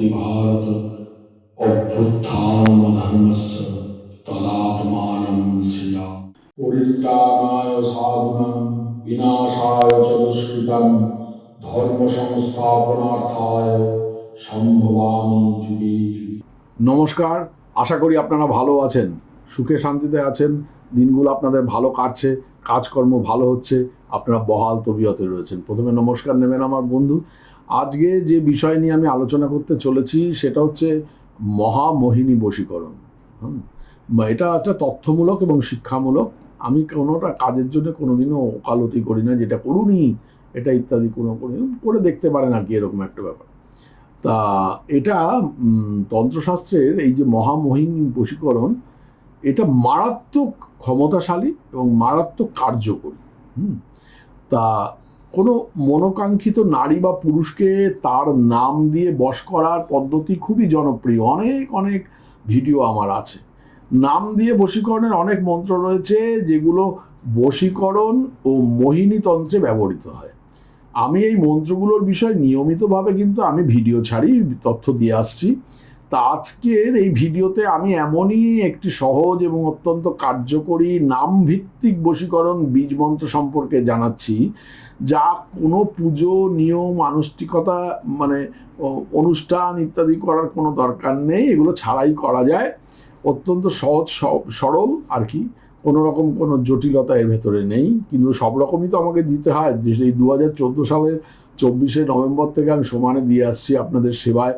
ভবতি ভারত অভ্যুত্থান ধর্মস্য তদাত্মানম শিলা পরিত্রাণায় সাধনাম বিনাশায় চ দুষ্কৃতম ধর্ম সংস্থাপনার্থায় সম্ভবামি যুগে। নমস্কার আশা করি আপনারা ভালো আছেন সুখে শান্তিতে আছেন দিনগুলো আপনাদের ভালো কাটছে কাজকর্ম ভালো হচ্ছে আপনারা বহাল তবিয়তে রয়েছেন। প্রথমে নমস্কার নেবেন আমার বন্ধু আজকে যে বিষয় নিয়ে আমি আলোচনা করতে চলেছি, সেটা হচ্ছে মহামোহিনী বশীকরণ। হুম? এটা একটা তথ্যমূলক এবং শিক্ষামূলক। আমি কোনোটা কাজের জন্য কোনোদিনও ওকালতি করি না, যেটা করুনি, এটা ইত্যাদি কোনো করি করে দেখতে পারেন আর কি, এরকম একটা ব্যাপার। তা এটা তন্ত্রশাস্ত্রের এই যে মহামহিনী বশীকরণ, এটা মারাত্মক ক্ষমতাশালী এবং মারাত্মক কার্যকরী। হুম? তা কোনো মনোকাঙ্ক্ষিত নারী বা পুরুষকে তার নাম দিয়ে বশ করার পদ্ধতি খুবই জনপ্রিয়। অনেক অনেক ভিডিও আমার আছে। নাম দিয়ে বশীকরণের অনেক মন্ত্র রয়েছে, যেগুলো বশীকরণ ও মোহিনী তন্ত্রে ব্যবহৃত হয়। আমি এই মন্ত্রগুলোর বিষয়ে নিয়মিতভাবে কিন্তু আমি ভিডিও ছাড়ি, তথ্য দিয়ে আসছি। তা আজকের এই ভিডিওতে আমি এমনই একটি সহজ এবং অত্যন্ত কার্যকরী নাম ভিত্তিক বশীকরণ বীজ মন্ত্র সম্পর্কে জানাচ্ছি, যা কোনো পুজো, নিয়ম, আনুষ্ঠিকতা মানে অনুষ্ঠান ইত্যাদি করার কোনো দরকার নেই। এগুলো ছাড়াই করা যায়। অত্যন্ত সহজ সরল আর কি। কোনো রকম কোনো জটিলতা এর ভেতরে নেই। কিন্তু সব রকমই তো আমাকে দিতে হয়। এই দু হাজার চোদ্দ সালের চব্বিশে নভেম্বর থেকে আমি সমানে দিয়ে আসছি আপনাদের সেবায়।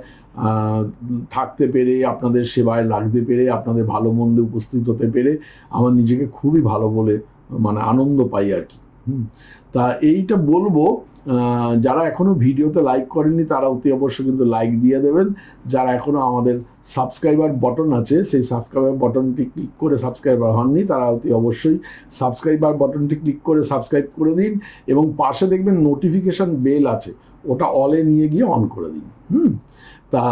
থাকতে পেরে, আপনাদের সেবায় লাগতে পেরে, আপনাদের ভালো মন্দে উপস্থিত হতে পেরে আমার নিজেকে খুবই ভালো বলে মানে আনন্দ পাই আর কি। তা এইটা বলব যারা এখনও ভিডিওতে লাইক করেননি, তারা অতি অবশ্যই কিন্তু লাইক দিয়ে দেবেন। যারা এখনও আমাদের সাবস্ক্রাইবার বটন আছে, সেই সাবস্ক্রাইবার বটনটি ক্লিক করে সাবস্ক্রাইবার হননি, তারা অতি অবশ্যই সাবস্ক্রাইবার বটনটি ক্লিক করে সাবস্ক্রাইব করে দিন এবং পাশে দেখবেন নোটিফিকেশন বেল আছে। ওটা অলে নিয়ে গিয়ে অন করে দিন। হুম? তা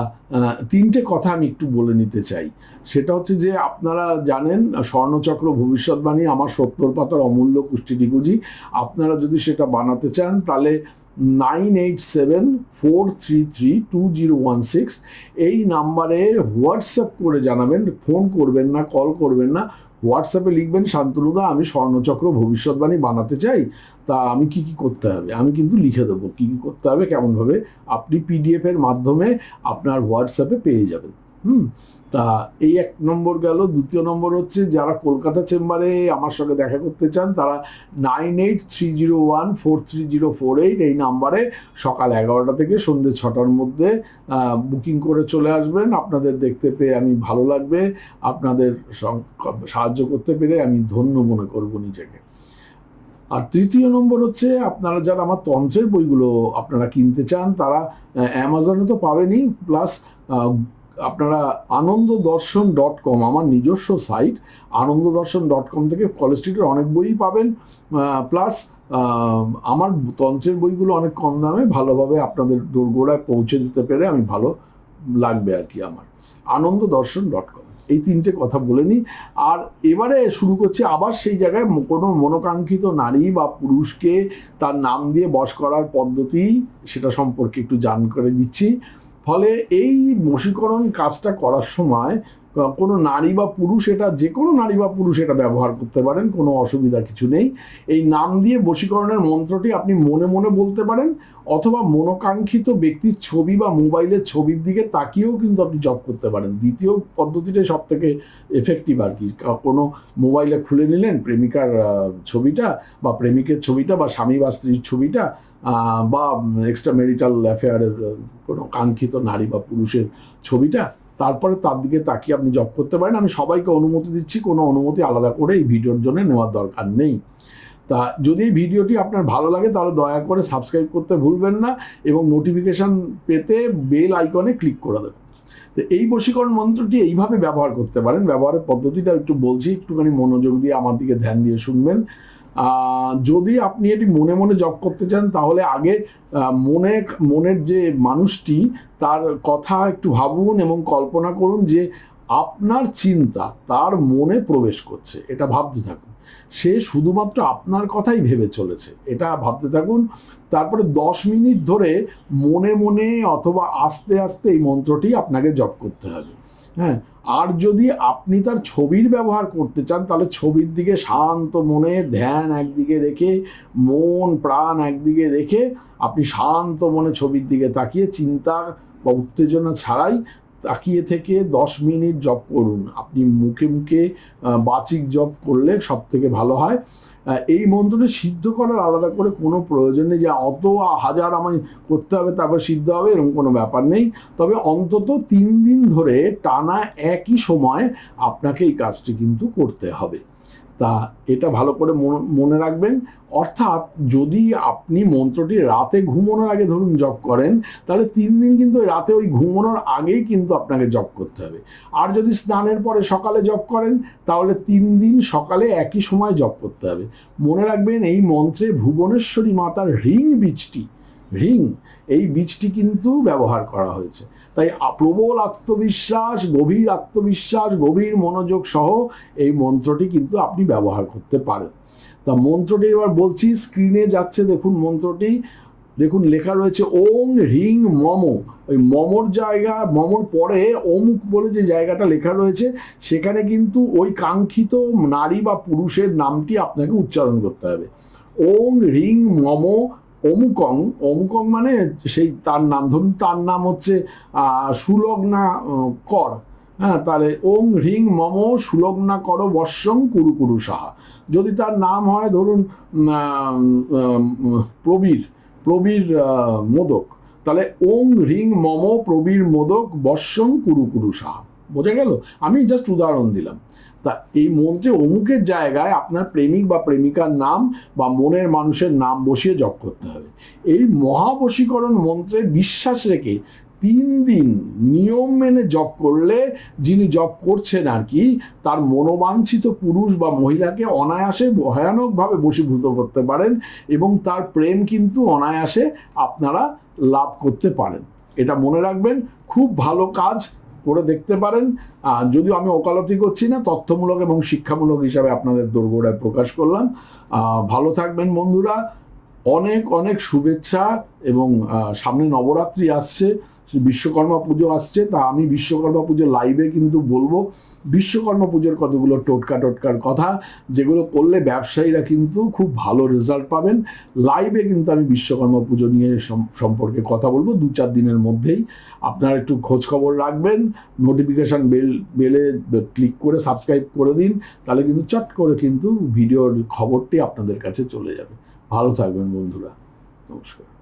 তিনটে কথা আমি একটু বলে নিতে চাই। সেটা হচ্ছে যে আপনারা জানেন, স্বর্ণচক্র ভবিষ্যৎবাণী, আমার সত্তর পাতার অমূল্য কুষ্টিটিকুজি আপনারা যদি সেটা বানাতে চান, তাহলে nine eight seven four three three two zero one six এই নাম্বারে হোয়াটসঅ্যাপ করে জানাবেন ফোন করবেন না কল করবেন না। হোয়াটসঅ্যাপে লিখবেন, শান্তনুদা, আমি স্বর্ণচক্র ভবিষ্যৎবাণী বানাতে চাই, তা আমি কি কি করতে হবে? আমি কিন্তু লিখে দেবো, কী কী করতে হবে, কেমনভাবে। আপনি পিডিএফের মাধ্যমে আপনার হোয়াটসঅ্যাপে পেয়ে যাবেন। হুম, তা এই এক নম্বর গেল। দ্বিতীয় নম্বর হচ্ছে, যারা কলকাতা চেম্বারে আমার সঙ্গে দেখা করতে চান, তারা nine eight three zero one four three zero four eight এই নাম্বারে সকাল এগারোটা থেকে সন্ধ্যে ছটার মধ্যে বুকিং করে চলে আসবেন। আপনাদের দেখতে পেয়ে আমি ভালো লাগবে। আপনাদের সাহায্য করতে পেরে আমি ধন্য মনে করব নিজেকে। আর তৃতীয় নম্বর হচ্ছে, আপনারা যারা আমার তন্ত্রের বইগুলো আপনারা কিনতে চান, তারা অ্যামাজনে তো পাবেনই, প্লাস আপনারা আনন্দ দর্শন ডট কম আমার নিজস্ব সাইট আনন্দ দর্শন ডট কম থেকে কলেজ স্ট্রিটের অনেক বইই পাবেন। প্লাস আমার তন্ত্রের বইগুলো অনেক কম দামে, ভালোভাবে আপনাদের দোরগোড়ায় পৌঁছে দিতে পেরে আমি ভালো লাগবে আর কি আমার। আনন্দ দর্শন ডট কম এই তিনটে কথা বলে নিই। আর এবারে শুরু করছে, আবার সেই জায়গায় কোনো মনোকাঙ্ক্ষিত নারী বা পুরুষকে তার নাম দিয়ে বশ করার পদ্ধতি, সেটা সম্পর্কে একটু জান করে দিচ্ছি। ফলে এই বশীকরণ কাজটা করার সময় কোনো নারী বা পুরুষ এটা, যে কোনো নারী বা পুরুষ এটা ব্যবহার করতে পারেন, কোনো অসুবিধা কিছু নেই। এই নাম দিয়ে বশীকরণের মন্ত্রটি আপনি মনে মনে বলতে পারেন, অথবা মনোকাঙ্ক্ষিত ব্যক্তির ছবি বা মোবাইলের ছবির দিকে তাকিয়েও কিন্তু আপনি জব করতে পারেন। দ্বিতীয় পদ্ধতিটাই সব থেকে এফেক্টিভ আর কি। কোনো মোবাইলে খুলে নিলেন প্রেমিকার ছবিটা বা প্রেমিকের ছবিটা বা স্বামী বা স্ত্রীর ছবিটা বা এক্সট্রা মেরিটাল অ্যাফেয়ারের কোনো কাঙ্ক্ষিত নারী বা পুরুষের ছবিটা তারপরে তার দিকে তাকিয়ে আপনি জব করতে পারেন। আমি সবাইকে অনুমতি দিচ্ছি, কোনো অনুমতি আলাদা করে এই ভিডিওর জন্য নেওয়ার দরকার নেই। তা যদি এই ভিডিওটি আপনার ভালো লাগে, তাহলে দয়া করে সাবস্ক্রাইব করতে ভুলবেন না এবং নোটিফিকেশন পেতে বেল আইকনে ক্লিক করে দেবেন। তো এই বশীকরণ মন্ত্রটি এইভাবে ব্যবহার করতে পারেন। ব্যবহারের পদ্ধতিটা একটু বলছি, একটুখানি মনোযোগ দিয়ে আমার দিকে ধ্যান দিয়ে শুনবেন। যদি আপনি এটি মনে মনে জপ করতে চান, তাহলে আগে মনে, মনের যে মানুষটি, তার কথা একটু ভাবুন এবং কল্পনা করুন যে আপনার চিন্তা তার মনে প্রবেশ করছে। এটা ভাবতে থাকুন। সে শুধুমাত্র আপনার কথাই ভেবে চলেছে। এটা ভাবতে থাকুন। তারপরে দশ মিনিট ধরে মনে মনে অথবা আস্তে আস্তে এই মন্ত্রটি আপনাকে জপ করতে হবে। হ্যাঁ আর যদি আপনি তার ছবির ব্যবহার করতে চান, তাহলে ছবির দিকে শান্ত মনে, ধ্যান একদিকে রেখে, মন, প্রাণ একদিকে রেখে আপনি শান্ত মনে ছবির দিকে তাকিয়ে চিন্তা বা উত্তেজনা ছাড়াই তাকিয়ে থেকে দশ মিনিট জব করুন। আপনি মুখে মুখে বাচিক জব করলে সব থেকে ভালো হয়। এই মন্ত্রটি সিদ্ধ করার আলাদা করে কোনো প্রয়োজন নেই যে অত হাজার আমায় করতে হবে, তারপর সিদ্ধ হবে, এরকম কোনো ব্যাপার নেই। তবে অন্তত তিন দিন ধরে টানা একই সময় আপনাকে এই কাজটি কিন্তু করতে হবে। তা এটা ভালো করে মন- রাখবেন। অর্থাৎ যদি আপনি মন্ত্রটি রাতে ঘুমানোর আগে ধরুন জপ করেন, তাহলে তিন দিন কিন্তু রাতে ওই ঘুমানোর আগেই কিন্তু আপনাকে জপ করতে হবে। আর যদি স্নানের পরে সকালে জপ করেন, তাহলে তিন দিন সকালে একই সময় জপ করতে হবে। মনে রাখবেন, এই মন্ত্রে ভুবনেশ্বরী মাতার রিং বীজটি, রিং, এই বীজটি কিন্তু ব্যবহার করা হয়েছে। তাই প্রবল আত্মবিশ্বাস, গভীর আত্মবিশ্বাস, গভীর মনোযোগ সহ এই মন্ত্রটি কিন্তু আপনি ব্যবহার করতে পারেন। তা মন্ত্রটি এবার বলছি স্ক্রিনে যাচ্ছে দেখুন মন্ত্রটি। দেখুন লেখা রয়েছে, ওং রিং মম। ওই মমর জায়গা, মমর পরে অমুক বলে যে জায়গাটা লেখা রয়েছে, সেখানে কিন্তু ওই কাঙ্ক্ষিত নারী বা পুরুষের নামটি আপনাকে উচ্চারণ করতে হবে। ওং রিং মম অমুকং অমুকং মানে সেই তার নাম, ধরুন তার নাম হচ্ছে সুলগ্না কর। হ্যাঁ তাহলে ওং রিং মম সুলগ্না কর বর্ষং কুরু কুরু সাহা যদি তার নাম হয়, ধরুন প্রবীর প্রবীর মোদক। তাহলে ওং রিং মম প্রবীর মোদক বর্ষং কুরু কুরু সাহা বোঝা গেল? আমি জাস্ট উদাহরণ দিলাম। তা এই মন্ত্রে অমুকের জায়গায় আপনার প্রেমিক বা প্রেমিকার নাম বা মনের মানুষের নাম বসিয়ে জপ করতে হবে। এই মহাবশীকরণ মন্ত্রে বিশ্বাস রেখে তিন দিন নিয়ম মেনে জপ করলে যিনি জপ করছেন আর কি, তার মনোবাঞ্ছিত পুরুষ বা মহিলাকে অনায়াসে ভয়ানকভাবে বশীভূত করতে পারেন এবং তার প্রেম কিন্তু অনায়াসে আপনারা লাভ করতে পারেন। এটা মনে রাখবেন, খুব ভালো কাজ। করে দেখতে পারেন। যদিও আমি ওকালতি করছি না, তথ্যমূলক এবং শিক্ষামূলক হিসাবে আপনাদের দোরগোড়ায় প্রকাশ করলাম। ভালো থাকবেন বন্ধুরা। অনেক অনেক শুভেচ্ছা এবং সামনে নবরাত্রি আসছে বিশ্বকর্মা পুজো আসছে, তা আমি বিশ্বকর্মা পুজো লাইভে কিন্তু বলব, বিশ্বকর্মা পুজোর কতগুলো টোটকা টোটকার কথা, যেগুলো করলে ব্যবসায়ীরা কিন্তু খুব ভালো রেজাল্ট পাবেন। লাইভে কিন্তু আমি বিশ্বকর্মা পুজো নিয়ে সম্পর্কে কথা বলব, দু চার দিনের মধ্যেই। আপনারা একটু খোঁজ খবর রাখবেন নোটিফিকেশান বেল বেলে ক্লিক করে সাবস্ক্রাইব করে দিন, তাহলে কিন্তু চট করে কিন্তু ভিডিওর খবরটি আপনাদের কাছে চলে যাবে। ভালো থাকবেন বন্ধুরা। নমস্কার।